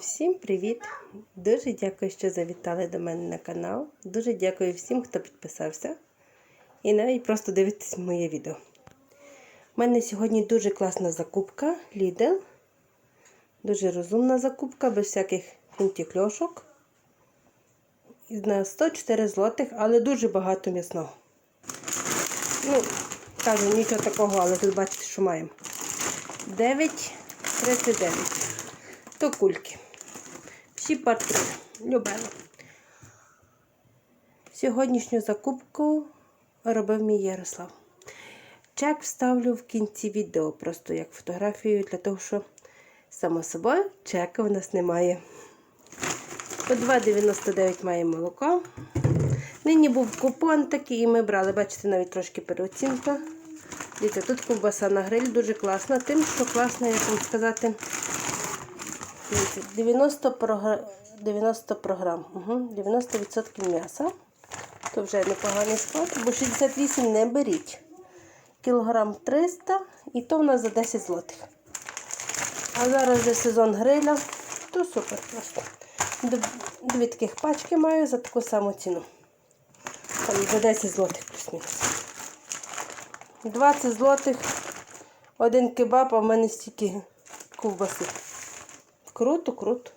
Всім привіт! Дуже дякую, що завітали до мене на канал. Дуже дякую всім, хто підписався. І навіть просто дивитесь моє відео. У мене сьогодні дуже класна закупка Lidl. Дуже розумна закупка, без всяких фінтікльошок. На 104 злотих, але дуже багато м'ясного. Ну, кажу, нічого такого, але тут бачите, що маємо. 9,39. То кульки. Всі партії. Любила. Сьогоднішню закупку робив мій Ярослав. Чек вставлю в кінці відео, просто як фотографію, для того, що, само собою, чека в нас немає. По 2,99 має молоко. Нині був купон такий, і ми брали, бачите, навіть трошки переоцінка. Дивіться, тут ковбаса на гриль дуже класна, тим, що класна, як вам сказати, 90 програм, 90 програм, угу, 90% м'яса. То вже непоганий склад, бо 68 не беріть. Кілограм 300 і то в нас за 10 злотих. А зараз вже сезон гриля, то супер просто. Дві таких пачки маю за таку саму ціну. Там за 10 злотих плюс-мінус. 20 злотих, один кебаб, а в мене стільки ковбаси. Круто, круто.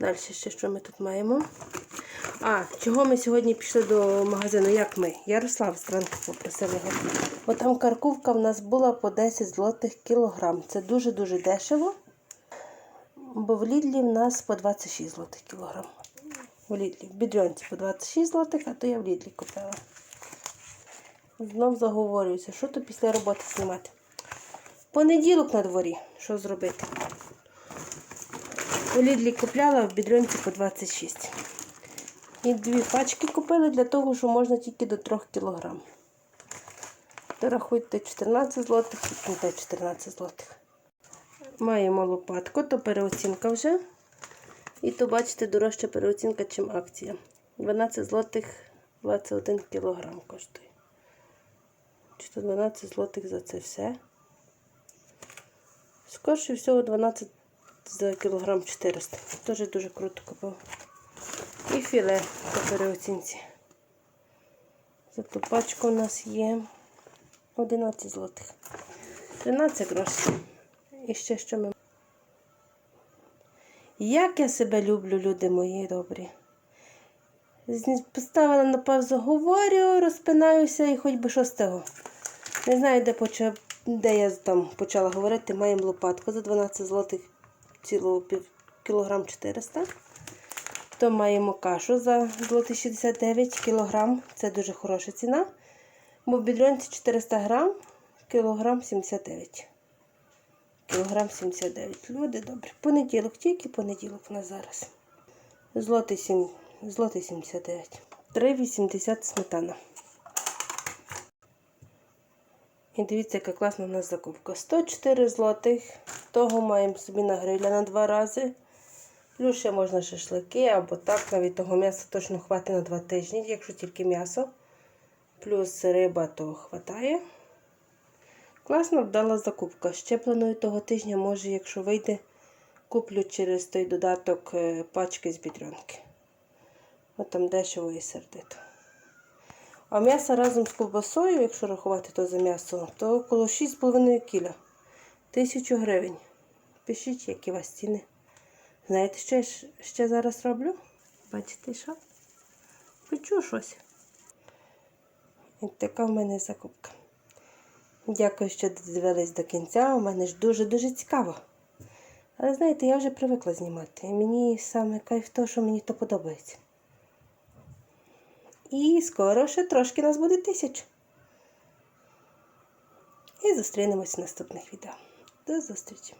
Далі ще що ми тут маємо? А, чого ми сьогодні пішли до магазину? Як ми? Ярослав зранку попросив його. От там каркувка в нас була по 10 злотих кілограм. Це дуже-дуже дешево. Бо в Лідлі в нас по 26 злотих кілограм. В Лідлі. В бідрянці по 26 злотих, а то я в Лідлі купила. Знов заговорююся, що то після роботи знімати. Понеділок на дворі. Що зробити? У Лідлі купляла в бідрянці по 26. І дві пачки купили для того, що можна тільки до 3 кг. То рахуйте 14 злотих і те 14 злотих. Маємо лопатку, то переоцінка вже. І то, бачите, дорожча переоцінка, чим акція. 12 злотих 21 кг коштує. Чи то 12 злотих за це все. Скорше всього 12 за кілограм 400. Дуже дуже круто купив. І філе по переоцінці. За ту пачку у нас є 11 злотих. 13 грошей. І ще що ми. Як я себе люблю, люди мої добрі. Поставила на паузу, говорю, розпинаюся і хоч би що з того. Не знаю, де почав, де я там почала говорити, маємо лопатку за 12 злотих цілого кілограм 400. То маємо кашу за злоти 69 кілограм. Це дуже хороша ціна. Бо в бідрянці 400 грам, кілограм 79. Кілограм 79. Люди добре. Понеділок, тільки понеділок у нас зараз. Злотий 7, злотий 79. 3,80 сметана. І дивіться, яка класна у нас закупка. 104 злотих. Того маємо собі на гриля на два рази. Плюс ще можна шашлики або так, навіть того м'яса точно хватить на два тижні, якщо тільки м'ясо. Плюс риба, то хватає. Класна вдала закупка. Ще планую того тижня, може, якщо вийде, куплю через той додаток е, пачки з бідрянки. От там дешево і сердито. А м'ясо разом з ковбасою, якщо рахувати то за м'ясо, то около 6,5 кіля. Тисячу гривень. Пишіть, які у вас ціни. Знаєте, що я ще зараз роблю? Бачите, що? Печу щось. І така в мене закупка. Дякую, що додивились до кінця. У мене ж дуже-дуже цікаво. Але знаєте, я вже привикла знімати. І мені саме кайф то, що мені то подобається. І скоро ще трошки нас буде тисяч. І зустрінемось в наступних відео. До зустрічі!